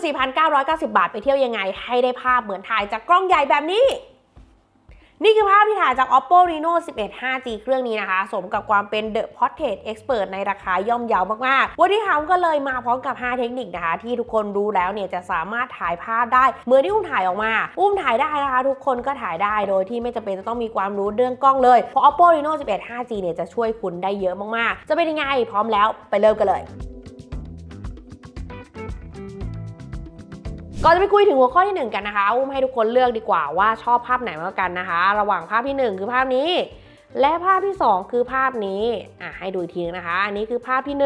14,990 บาทไปเที่ยวยังไง ให้ได้ภาพเหมือนถ่ายจากกล้องใหญ่แบบนี้ นี่คือภาพที่ถ่ายจาก Oppo Reno 11 5G เครื่องนี้นะคะ สมกับความเป็น The Portrait Expert ในราคาย่อมเยาวมาก ๆ วันนี้เขาก็เลยมาพร้อมกับ 5 เทคนิคนะคะ ที่ทุกคนรู้แล้วเนี่ยจะสามารถถ่ายภาพได้ เหมือนที่อุ้มถ่ายออกมา อุ้มถ่ายได้นะคะ ทุกคนก็ถ่ายได้โดยที่ไม่จำเป็นจะต้องมีความรู้เรื่องกล้องเลย เพราะ Oppo Reno 11 5G เนี่ยจะช่วยคุณได้เยอะมาก ๆ จะเป็นยังไงพร้อมแล้วไปเริ่มกันเลย ก่อนจะไปคุยถึงหัวข้อที่ 1 กันนะคะ อุ้มให้ทุกคนเลือกดีกว่าว่าชอบภาพไหนมากกันนะคะ ระหว่างภาพที่ 1 คือภาพนี้ และภาพที่ 2 คือภาพนี้อะให้ดูอีกทีนึงนะคะ อันนี้คือภาพที่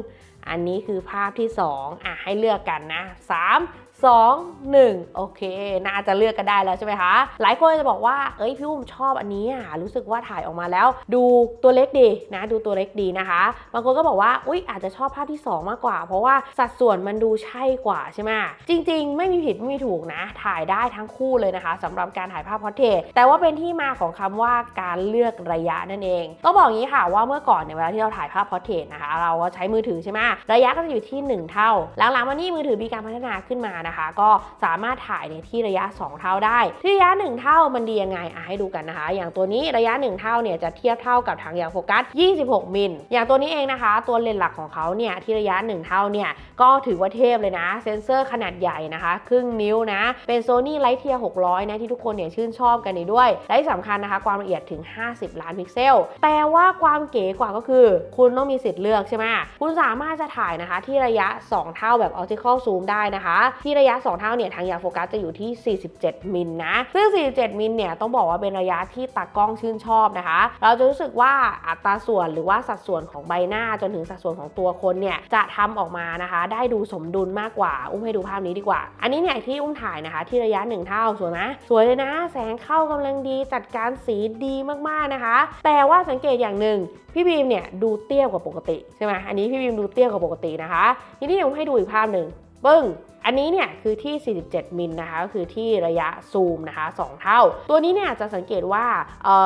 1 อันนี้คือภาพที่ 2อะให้เลือกกันนะ 3 2 1 โอเค น่าจะเลือกกันได้แล้วใช่ไหมคะ หลายคนจะบอกว่า เอ้ยพี่อุ้มชอบอันนี้อะ รู้สึกว่าถ่ายออกมาแล้ว ดูตัวเล็กดีนะ ดูตัวเล็กดีนะคะ บางคนก็บอกว่า อุ๊ยอาจจะชอบภาพที่ 2 มากกว่า เพราะว่าสัดส่วนมันดูใช่กว่าใช่ไหมจริง ๆ ไม่มีผิดไม่มีถูกนะ ถ่ายได้ทั้งคู่เลยนะคะสำหรับการถ่ายภาพพอร์เทรตแต่ว่าเป็นที่มาของคำว่าการเลือกระยะนั่นเอง ต้องบอกอย่างนี้ค่ะว่าเมื่อก่อนเนี่ยเวลาที่เราถ่ายภาพพอร์เทรตนะคะ เราก็ใช้มือถือใช่ไหมระยะก็จะอยู่ที่ 1 เท่า หลังๆมานี่มือถือมีการพัฒนาขึ้นมานะคะ ก็สามารถถ่ายในที่ระยะ 2 เท่าได้ ที่ระยะ 1 เท่ามันดียังไงอะให้ดูกันนะคะ อย่างตัวนี้ระยะ 1 เท่าเนี่ยจะเทียบเท่ากับถังยางโฟกัส 26 มิล อย่างตัวนี้เองนะคะ ตัวเลนส์หลักของเขาเนี่ยที่ระยะ 1 เท่าเนี่ยก็ถือว่าเทพเลยนะ เซนเซอร์ขนาดใหญ่นะคะ ครึ่งนิ้วนะ เป็น Sony Lightyear 600 นะที่ทุกคนเนี่ยชื่นชอบกันนี่ด้วย และที่สำคัญนะคะความละเอียดถึง 50 ล้านพิกเซล แต่ว่าความเก๋กว่าก็คือ คุณต้องมีสิทธิ์เลือกใช่ไหมคุณสามารถจะถ่ายนะคะที่ระยะ 2 เท่าแบบ optical zoom ได้นะคะ ที่ระยะ 2 เท่าเนี่ยทางยาโฟกัสจะอยู่ที่ 47 มิลนะซึ่ง 47 มิลเนี่ยต้องบอกว่าเป็นระยะที่ตากล้องชื่นชอบนะคะ เราจะรู้สึกว่าอัตราส่วนหรือว่าสัดส่วนของใบหน้าจนถึงสัดส่วนของตัวคนเนี่ยจะทำออกมานะคะ ได้ดูสมดุลมากกว่า อุ้มให้ดูภาพนี้ดีกว่า อันนี้เนี่ยที่อุ้มถ่ายนะคะ ที่ระยะ 1 เท่าสวยไหมสวยเลยนะ แสงเข้ากำลังดีจัดการสีดีมากๆนะคะ แต่ว่าสังเกตอย่างหนึ่งพี่บีมเนี่ยดูเตี้ยกว่าปกติใช่ไหมอันนี้พี่บีมดูเตี้ยกว่าปกตินะคะทีนี้อุ้มให้ดูอีกภาพหนึ่งปึ้ง อันนี้เนี่ยคือที่ 47 มิลนะคะก็คือที่ระยะซูมนะคะ2เท่า ตัวนี้เนี่ยจะสังเกตว่า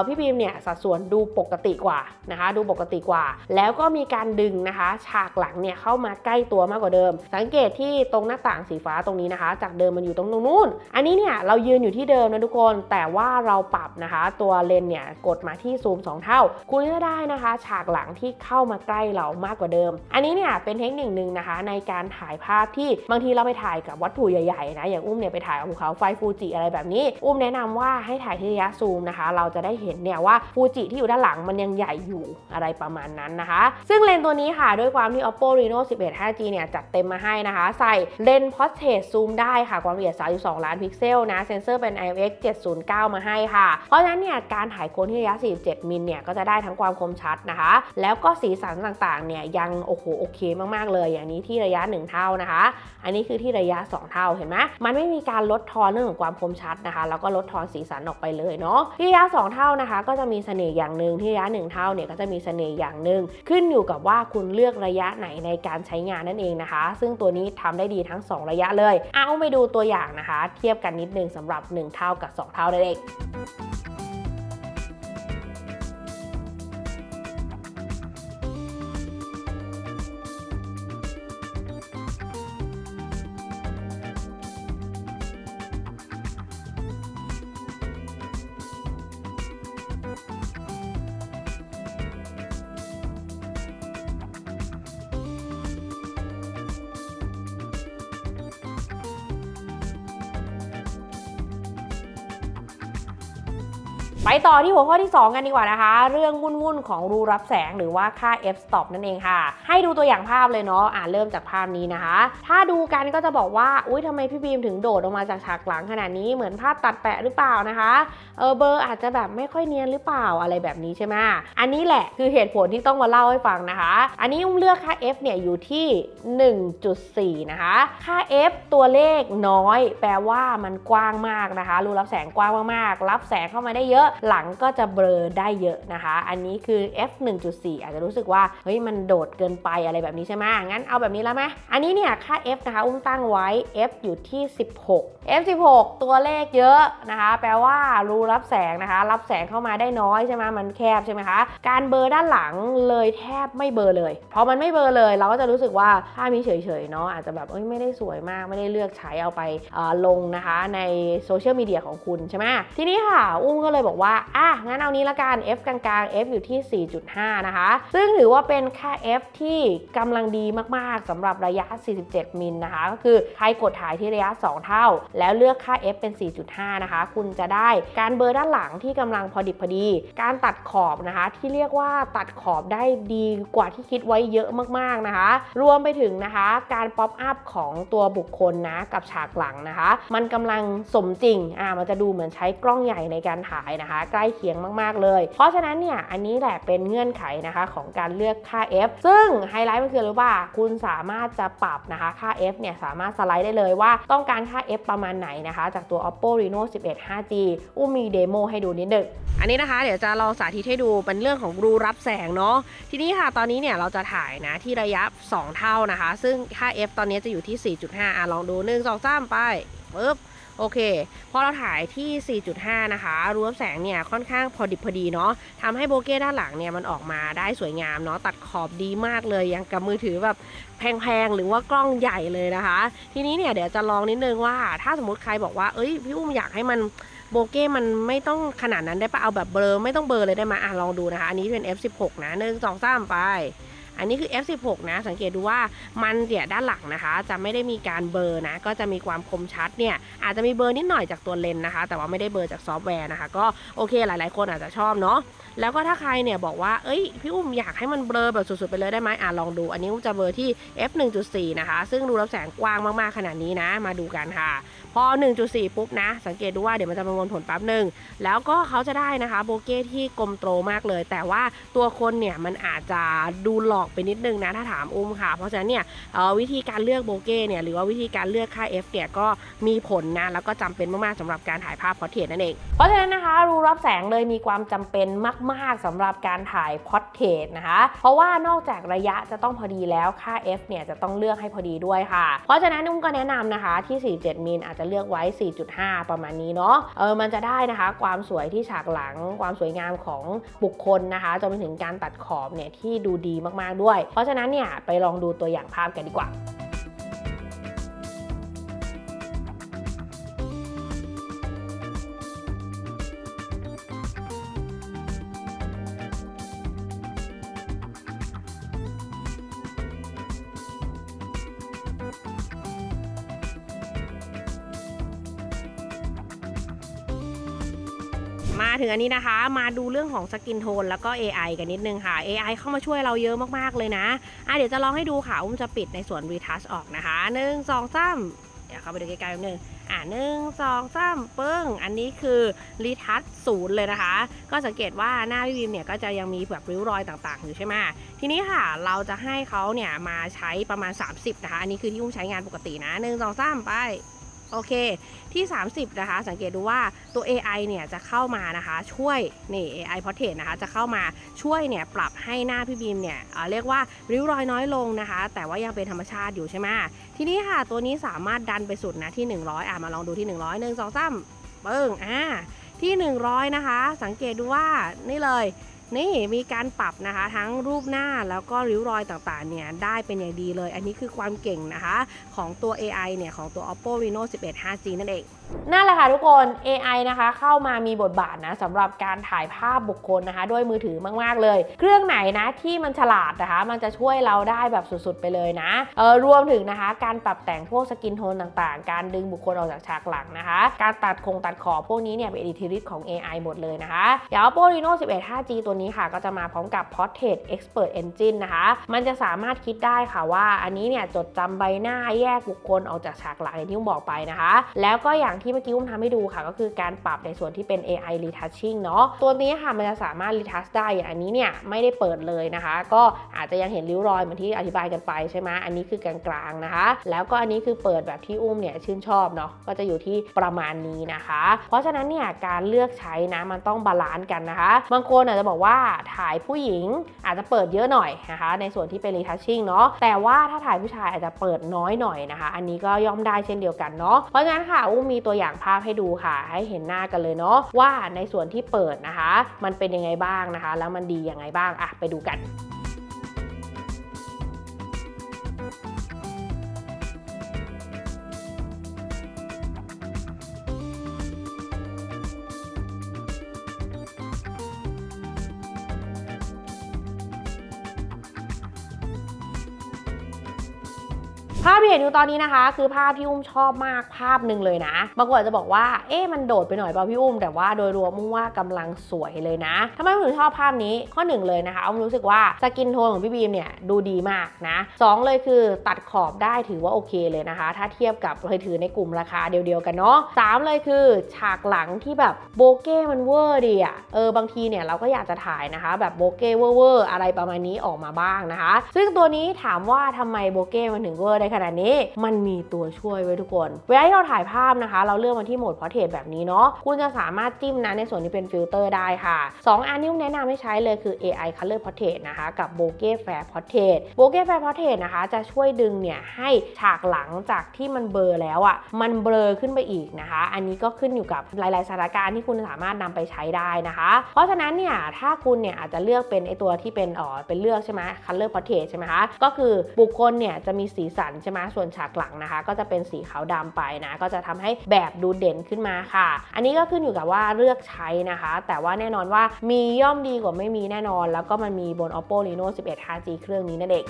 พี่บีมเนี่ยสัดส่วนดูปกติกว่านะคะ ดูปกติกว่า แล้วก็มีการดึงนะคะ ฉากหลังเนี่ยเข้ามาใกล้ตัวมากกว่าเดิม สังเกตที่ตรงหน้าต่างสีฟ้าตรงนี้นะคะ จากเดิมมันอยู่ตรงนู้น อันนี้เนี่ยเรายืนอยู่ที่เดิมนะทุกคน แต่ว่าเราปรับนะคะ ตัวเลนส์เนี่ยกดมาที่ซูม 2 เท่า คุณจะได้นะคะ ฉากหลังที่เข้ามาใกล้เรามากกว่าเดิม อันนี้เนี่ยเป็นเทคนิคหนึ่งนะคะ ในการถ่ายภาพที่บางทีเราไปถ่ายกับวัตถุใหญ่ๆนะอย่างอุ้มเนี่ยไปถ่ายภูเขาไฟฟูจิอะไรแบบนี้ อุ้มแนะนำว่าให้ถ่ายที่ระยะซูมนะคะ เราจะได้เห็นเนี่ยว่าฟูจิที่อยู่ด้านหลังมันยังใหญ่อยู่อะไรประมาณนั้นนะคะ ซึ่งเลนส์ตัวนี้ค่ะด้วยความที่ oppo reno 11 5g เนี่ยจัดเต็มมาให้นะคะ ใส่เลนส์ portrait zoom ได้ค่ะความละเอียด 32 ล้านพิกเซลนะเซนเซอร์เป็น IMX 709 มาให้ค่ะ เพราะฉะนั้นเนี่ยการถ่ายโคนที่ระยะ 47 มิลเนี่ยก็จะได้ทั้งความคมชัดนะคะ แล้วก็สีสันต่างๆเนี่ยยังโอ้โหโอเคมากๆเลย อย่างนี้ที่ระยะ 1 เท่านะคะ อันนี้คือที่ระยะ 2 เท่าเห็นไหมมันไม่มีการลดทอนเรื่องของความคมชัดนะคะ แล้วก็ลดทอนสีสันออกไปเลยเนาะที่ระยะ 2 เท่านะคะ ก็จะมีเสน่ห์อย่างหนึ่งที่ระยะ 1 เท่าเนี่ยก็จะมีเสน่ห์อย่างหนึ่งขึ้นอยู่กับว่าคุณเลือกระยะไหนในการใช้งานนั่นเองนะคะ ซึ่งตัวนี้ทำได้ดีทั้ง 2 ระยะเลยเอาไปดูตัวอย่างนะคะ เทียบกันนิดนึงสำหรับ 1 เท่ากับ 2 เท่านั่นเอง ไปต่อที่หัวข้อที่ 2 กันดีกว่านะคะ เรื่องวุ่นๆของรูรับแสงหรือว่าค่า f stop นั่นเองค่ะ ให้ดูตัวอย่างภาพเลยเนาะอ่าเริ่มจากภาพนี้นะคะ ถ้าดูกันก็จะบอกว่าอุ้ยทำไมพี่บีมถึงโดดออกมาจากฉากหลังขนาดนี้เหมือนภาพตัดแปะหรือเปล่านะคะเออเบอร์อาจจะแบบไม่ค่อยเนียนหรือเปล่าอะไรแบบนี้ใช่ไหมอันนี้แหละคือเหตุผลที่ต้องมาเล่าให้ฟังนะคะ อันนี้อุ้มเลือกค่า f เนี่ยอยู่ที่ 1.4 นะคะ ค่า f ตัวเลขน้อย แปลว่ามันกว้างมากนะคะ รูรับแสงกว้างมากๆรับแสงเข้ามาได้เยอะหลังก็จะเบลอได้เยอะนะคะ อันนี้คือ f 1.4 อาจจะรู้สึกว่าเฮ้ยมันโดดเกินไปอะไรแบบนี้ใช่ไหมงั้นเอาแบบนี้แล้วไหมอันนี้เนี่ยค่า f นะคะอุ้มตั้งไว้ f อยู่ที่ 16 f 16 ตัวเลขเยอะนะคะ แปลว่ารูรับแสงนะคะ รับแสงเข้ามาได้น้อยใช่ไหมมันแคบใช่ไหมคะ การเบลอด้านหลังเลยแทบไม่เบลอเลยพอมันไม่เบลอเลยเราก็จะรู้สึกว่าภาพนี้เฉยๆเนาะอาจจะแบบเอ้ยไม่ได้สวยมากไม่ได้เลือกใช้เอาไปลงนะคะในโซเชียลมีเดียของคุณใช่ไหมทีนี้ค่ะ อุ้มก็เลยบอกว่าอะงั้นเอานี้ละกัน f กลางๆ f อยู่ที่ 4.5 นะคะ ซึ่งถือว่าเป็นค่า f ที่กำลังดีมากๆสำหรับระยะ 47 มิลนะคะ ก็คือใครกดถ่ายที่ระยะ 2 เท่า แล้วเลือกค่า f เป็น 4.5 นะคะ คุณจะได้การเบลอด้านหลังที่กำลังพอดิบพอดี การตัดขอบนะคะ ที่เรียกว่าตัดขอบได้ดีกว่าที่คิดไว้เยอะมากๆนะคะ รวมไปถึงนะคะ การป๊อปอัพของตัวบุคคลนะกับฉากหลังนะคะ มันกำลังสมจริงอ่ามันจะดูเหมือนใช้กล้องใหญ่ในการถ่ายนะคะใกล้เคียงมากๆเลย เพราะฉะนั้นเนี่ยอันนี้แหละเป็นเงื่อนไขนะคะของการเลือกค่า f ซึ่งไฮไลท์มันคืออะไรรู้ป่ะคุณสามารถจะปรับนะคะค่า f เนี่ยสามารถสไลด์ได้เลยว่าต้องการค่า f ประมาณไหนนะคะ จากตัว oppo reno 11 5g อุ้มมีเดโมให้ดูนิดหนึงอันนี้นะคะเดี๋ยวจะลองสาธิตให้ดูเป็นเรื่องของรูรับแสงเนาะทีนี้ค่ะตอนนี้เนี่ยเราจะถ่ายนะที่ระยะ 2 เท่านะคะ ซึ่งค่า f ตอนนี้จะอยู่ที่ 4.5อะลองดู 1 2 3ไป ปึ๊บโอเค พอเราถ่ายที่ 4.5 นะคะรูรับแสงเนี่ยค่อนข้างพอดิบพอดีเนาะทำให้โบเก้ด้านหลังเนี่ยมันออกมาได้สวยงามเนาะตัดขอบดีมากเลยยังกับมือถือแบบแพงๆ หรือว่ากล้องใหญ่เลยนะคะ ทีนี้เนี่ยเดี๋ยวจะลองนิดนึงว่า ถ้าสมมติใครบอกว่า เอ้ยพี่อุ้มอยากให้มันโบเก้มันไม่ต้องขนาดนั้นได้ปะเอาแบบเบลอไม่ต้องเบลอเลยได้ไหมอะลองดูนะคะ อันนี้เป็น F16 นะหนึ่งสองสามไป อันนี้คือ F16 นะ สังเกตดูว่ามันเดี่ยด้านหลังนะคะ จะไม่ได้มีการเบอร์นะ ก็จะมีความคมชัดเนี่ย อาจจะมีเบอร์นิดหน่อยจากตัวเลนนะคะ แต่ว่าไม่ได้เบอร์จากซอฟต์แวร์นะคะ ก็โอเคหลายๆ คนอาจจะชอบเนาะ แล้วก็ถ้าใครเนี่ยบอกว่า เอ้ย พี่อุ้มอยากให้มันเบลอแบบสุดๆไปเลยได้ไหมอะลองดู อันนี้อุ้มจะเบลอที่ f 1.4 นะคะ ซึ่งรูรับแสงกว้างมากๆ ขนาดนี้นะ มาดูกันค่ะ พอ 1.4 ปุ๊บนะ สังเกตดูว่าเดี๋ยวมันจะประมวลผลแป๊บหนึ่ง แล้วก็เขาจะได้นะคะโบเก้ที่กลมโตมากเลย แต่ว่าตัวคนเนี่ยมันอาจจะดูหลอกไปนิดนึงนะถ้าถามอุ้มค่ะ เพราะฉะนั้นเนี่ยวิธีการเลือกโบเก้เนี่ยหรือว่าวิธีการเลือกค่า f เนี่ยก็มีผลนะแล้วก็จำเป็นมากๆสำหรับการถ่ายภาพพอร์เทรตนั่นเอง เพราะฉะนั้นนะคะรูรับแสงเลยมีความจำเป็นมาก ๆสำหรับการถ่ายพอร์เทรตนะคะเพราะว่านอกจากระยะจะต้องพอดีแล้วค่า f เนี่ยจะต้องเลือกให้พอดีด้วยค่ะ เพราะฉะนั้นอุ้มก็แนะนำนะคะที่ 47 มิลอาจจะเลือกไว้ 4.5 ประมาณนี้เนาะเออมันจะได้นะคะ ความสวยที่ฉากหลังความสวยงามของบุคคลนะคะจนไปถึงการตัดขอบเนี่ยที่ดูดีมากๆด้วย เพราะฉะนั้นเนี่ยไปลองดูตัวอย่างภาพกันดีกว่า มาถึงอันนี้นะคะ มาดูเรื่องของสกินโทนแล้วก็ AI กันนิดนึงค่ะ AI เข้ามาช่วยเราเยอะมากๆเลยนะอะเดี๋ยวจะลองให้ดูค่ะ อุ้มจะปิดในส่วน retouch ออกนะคะหนึ่งสองสามเดี๋ยวเข้าไปดูใกล้ๆแป๊บนึงอะหนึ่งสองสามปึ้ง อันนี้คือ retouch ศูนย์เลยนะคะ ก็สังเกตว่าหน้าพี่วิมเนี่ยก็จะยังมีแบบริ้วรอยต่างๆ อยู่ใช่ไหมทีนี้ค่ะเราจะให้เขาเนี่ยมาใช้ประมาณ 30 นะคะ อันนี้คือที่อุ้มใช้งานปกตินะหนึ่งสองสามไป โอเค ที่ 30 นะคะ สังเกตดูว่าตัว AI เนี่ยจะเข้ามานะคะช่วยนี่ AI Portrait นะคะจะเข้ามาช่วยเนี่ยปรับให้หน้าพี่บีมเนี่ยเเรียกว่าริ้วรอยน้อยลงนะคะ แต่ว่ายังเป็นธรรมชาติอยู่ใช่ไหมทีนี้ค่ะตัวนี้สามารถดันไปสุดนะที่ 100 อะมาลองดูที่ 100 1 2 3ปึ้งอ่าที่ 100 นะคะ สังเกตดูว่านี่เลย นี่มีการปรับนะคะ ทั้งรูปหน้าแล้วก็ริ้วรอยต่างๆเนี่ยได้เป็นอย่างดีเลย อันนี้คือความเก่งนะคะ ของตัว AI เนี่ยของตัว oppo reno 11 5g นั่นเอง นั่นแหละค่ะทุกคน AI นะคะ เข้ามามีบทบาทนะสำหรับการถ่ายภาพบุคคลนะคะ ด้วยมือถือมาก ๆ เลย เครื่องไหนนะที่มันฉลาดนะคะ มันจะช่วยเราได้แบบสุด ๆ ไปเลยนะเออรวมถึงนะคะ การปรับแต่งพวกสกินโทนต่างๆ การดึงบุคคลออกจากฉากหลังนะคะ การตัดคงตัดขอบพวกนี้เนี่ยเป็นอิทธิฤทธิ์ของ AI หมดเลยนะคะอย่าง oppo reno 11 5g ตัวนี้ค่ะ ก็จะมาพร้อมกับ Portrait Expert Engine นะคะ มันจะสามารถคิดได้ค่ะว่า อันนี้เนี่ยจดจำใบหน้าแยกบุคคลออกจากฉากหลังอย่างที่อุ้มบอกไปนะคะ แล้วก็อย่างที่เมื่อกี้อุ้มทำให้ดูค่ะ ก็คือการปรับในส่วนที่เป็น AI retouching เนาะตัวนี้ค่ะมันจะสามารถ retouch ได้อย่างอันนี้เนี่ยไม่ได้เปิดเลยนะคะ ก็อาจจะยังเห็นริ้วรอยเหมือนที่อธิบายกันไปใช่ไหมอันนี้คือกลางๆนะคะ แล้วก็อันนี้คือเปิดแบบที่อุ้มเนี่ยชื่นชอบเนาะก็จะอยู่ที่ประมาณนี้นะคะ เพราะฉะนั้นเนี่ยการเลือกใช้นะมันต้องบาลานซ์กันนะคะ บางคนอาจจะบอกว่าถ่ายผู้หญิงอาจจะเปิดเยอะหน่อยนะคะ ในส่วนที่เป็น retouching เนาะแต่ว่าถ้าถ่ายผู้ชายอาจจะเปิดน้อยหน่อยนะคะ อันนี้ก็ย่อมได้เช่นเดียวกันเนาะเพราะฉะนั้นค่ะอุ้มมีตัวัวอย่างภาพให้ดูค่ะ ให้เห็นหน้ากันเลยเนาะว่าในส่วนที่เปิดนะคะ มันเป็นยังไงบ้างนะคะ แล้วมันดียังไงบ้างอะไปดูกัน เห็นอยู่ตอนนี้นะคะ คือภาพที่อุ้มชอบมากภาพหนึ่งเลยนะบางคนอาจจะบอกว่าเอ๊ะมันโดดไปหน่อยเปล่าพี่อุ้ม แต่ว่าโดยรวมอุ้มว่ากำลังสวยเลยนะทำไมอุ้มถึงชอบภาพนี้ข้อหนึ่งเลยนะคะอุ้มรู้สึกว่าสกินโทนของพี่บีมเนี่ยดูดีมากนะสองเลยคือตัดขอบได้ถือว่าโอเคเลยนะคะ ถ้าเทียบกับเคยถือในกลุ่มราคาเดียวๆกันเนาะสามเลยคือฉากหลังที่แบบโบเก้มันเวอร์ดีอะเออบางทีเนี่ยเราก็อยากจะถ่ายนะคะ แบบโบเก้เวอร์อะไรประมาณนี้ออกมาบ้างนะคะ ซึ่งตัวนี้ถามว่าทำไมโบเก้มันถึงเวอร์ได้ขนาดนี้มันมีตัวช่วยไว้ทุกคน เวลาที่เราถ่ายภาพนะคะ เราเลือกมาที่โหมดพอร์เทรตแบบนี้เนาะคุณจะสามารถจิ้มนะในส่วนที่เป็นฟิลเตอร์ได้ค่ะ 2 อันที่ผมแนะนำให้ใช้เลยคือ AI Color Portrait นะคะ กับ Bokeh Fair Portrait Bokeh Fair Portrait นะคะ จะช่วยดึงเนี่ยให้ฉากหลังจากที่มันเบลอแล้วอะ่ะมันเบลอขึ้นไปอีกนะคะ อันนี้ก็ขึ้นอยู่กับหลาย ๆสถานการณ์ที่คุณสามารถนำไปใช้ได้นะคะ เพราะฉะนั้นเนี่ยถ้าคุณเนี่ยอาจจะเลือกเป็นไอตัวที่เป็นอ๋อเป็นเลือกใช่ไหม Color Portrait ใช่ไหมคะก็คือบุคคลเนี่ยจะมีสีสันใช่ไหมส่วนฉากหลังนะคะ ก็จะเป็นสีขาวดำไปนะ ก็จะทำให้แบบดูเด่นขึ้นมาค่ะ อันนี้ก็ขึ้นอยู่กับว่าเลือกใช้นะคะ แต่ว่าแน่นอนว่ามีย่อมดีกว่าไม่มีแน่นอน แล้วก็มันมีบน Oppo Reno 11 5G เครื่องนี้นั่นเอง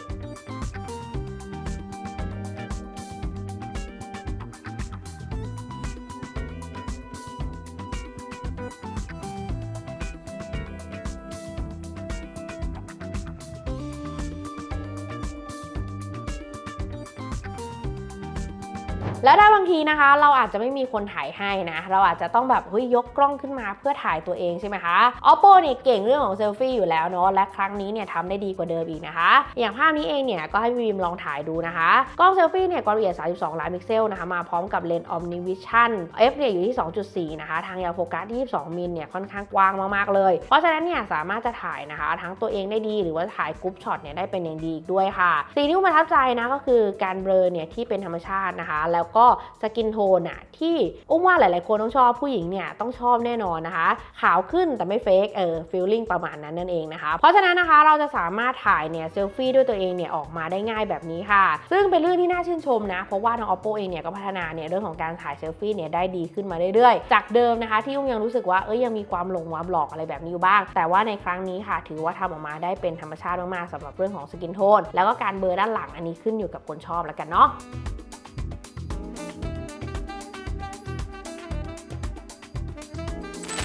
แล้วถ้าบางทีนะคะ เราอาจจะไม่มีคนถ่ายให้นะ เราอาจจะต้องแบบเฮ้ยยกกล้องขึ้นมาเพื่อถ่ายตัวเองใช่ไหมคะ Oppo เนี่ยเก่งเรื่องของเซลฟี่อยู่แล้วเนาะและครั้งนี้เนี่ยทำได้ดีกว่าเดิมอีกนะคะ อย่างภาพนี้เองเนี่ยก็ให้พี่บีมลองถ่ายดูนะคะกล้องเซลฟี่เนี่ยความละเอียด 32 ล้านพิกเซลนะคะมาพร้อมกับเลนส์ Omnivision f เนี่ยอยู่ที่ 2.4 นะคะ ทางยาวโฟกัสที่22 มิลเนี่ยค่อนข้างกว้างมากๆเลย เพราะฉะนั้นเนี่ยสามารถจะถ่ายนะคะ ทั้งตัวเองได้ดีหรือว่าถ่ายกรุ๊ปช็อตเนี่ยได้เป็นอย่างดีอีกด้วยค่ะสิ่งที่อุ้มประทับใจนะก็คือการเบลอเนี่ยที่เป็นธรรมชาตินะคะ แล้วก็สกินโทนอะที่อุ้มว่าหลาย ๆ คนต้องชอบผู้หญิงเนี่ยต้องชอบแน่นอนนะคะ ขาวขึ้นแต่ไม่เฟกเออฟีลลิ่งประมาณนั้นนั่นเองนะคะ เพราะฉะนั้นนะคะเราจะสามารถถ่ายเนี่ยเซลฟี่ด้วยตัวเองเนี่ยออกมาได้ง่ายแบบนี้ค่ะ ซึ่งเป็นเรื่องที่น่าชื่นชมนะ เพราะว่าทาง oppo เองเนี่ยก็พัฒนาเนี่ยเรื่องของการถ่ายเซลฟี่เนี่ยได้ดีขึ้นมาเรื่อย ๆ จากเดิมนะคะ ที่อุ้มยังรู้สึกว่าเอ้ยยังมีความหลงความหลอกอะไรแบบนี้อยู่บ้าง แต่ว่าในครั้งนี้ค่ะ ถือว่าทำออกมาได้เป็นธรรมชาติมาก ๆสำหรับเรื่องของสกินโทนแล้วก็การเบลอด้านหลังอันนี้ขึ้นอยู่กับคนชอบแล้วกันเนาะ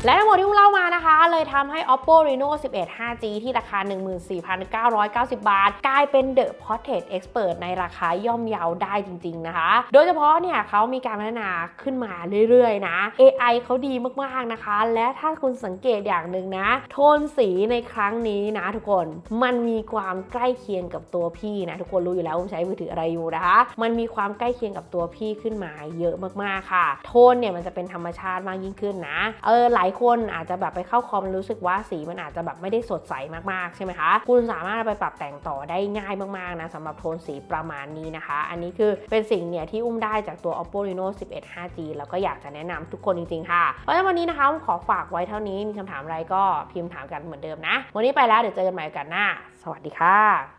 และทั้งหมดที่อุ้มเล่ามานะคะ เลยทำให้ oppo reno 11 5g ที่ราคา 14,990 บาท กลายเป็น the portrait expert ในราคาย่อมเยาได้จริง ๆ นะคะ โดยเฉพาะเนี่ยเขามีการพัฒนาขึ้นมาเรื่อย ๆ นะ AI เขาดีมาก ๆ นะคะ และถ้าคุณสังเกตอย่างหนึ่งนะ โทนสีในครั้งนี้นะทุกคน มันมีความใกล้เคียงกับตัวพี่นะ ทุกคนรู้อยู่แล้วว่าผมใช้มือถืออะไรอยู่นะคะ มันมีความใกล้เคียงกับตัวพี่ขึ้นมาเยอะมากๆค่ะ โทนเนี่ยมันจะเป็นธรรมชาติมากยิ่งขึ้นนะ เออหลายคนอาจจะแบบไปเข้าคอมรู้สึกว่าสีมันอาจจะแบบไม่ได้สดใสมากๆใช่ไหมคะ คุณสามารถไปปรับแต่งต่อได้ง่ายมากๆนะสำหรับโทนสีประมาณนี้นะคะ อันนี้คือเป็นสิ่งเนี่ยที่อุ้มได้จากตัว oppo reno 11 5g แล้วก็อยากจะแนะนำทุกคนจริงๆค่ะ เพราะฉะนั้นวันนี้นะคะอุ้มขอฝากไว้เท่านี้มีคำถามอะไรก็พิมพ์ถามกันเหมือนเดิมนะ วันนี้ไปแล้วเดี๋ยวเจอกันใหม่กาสหน้า สวัสดีค่ะ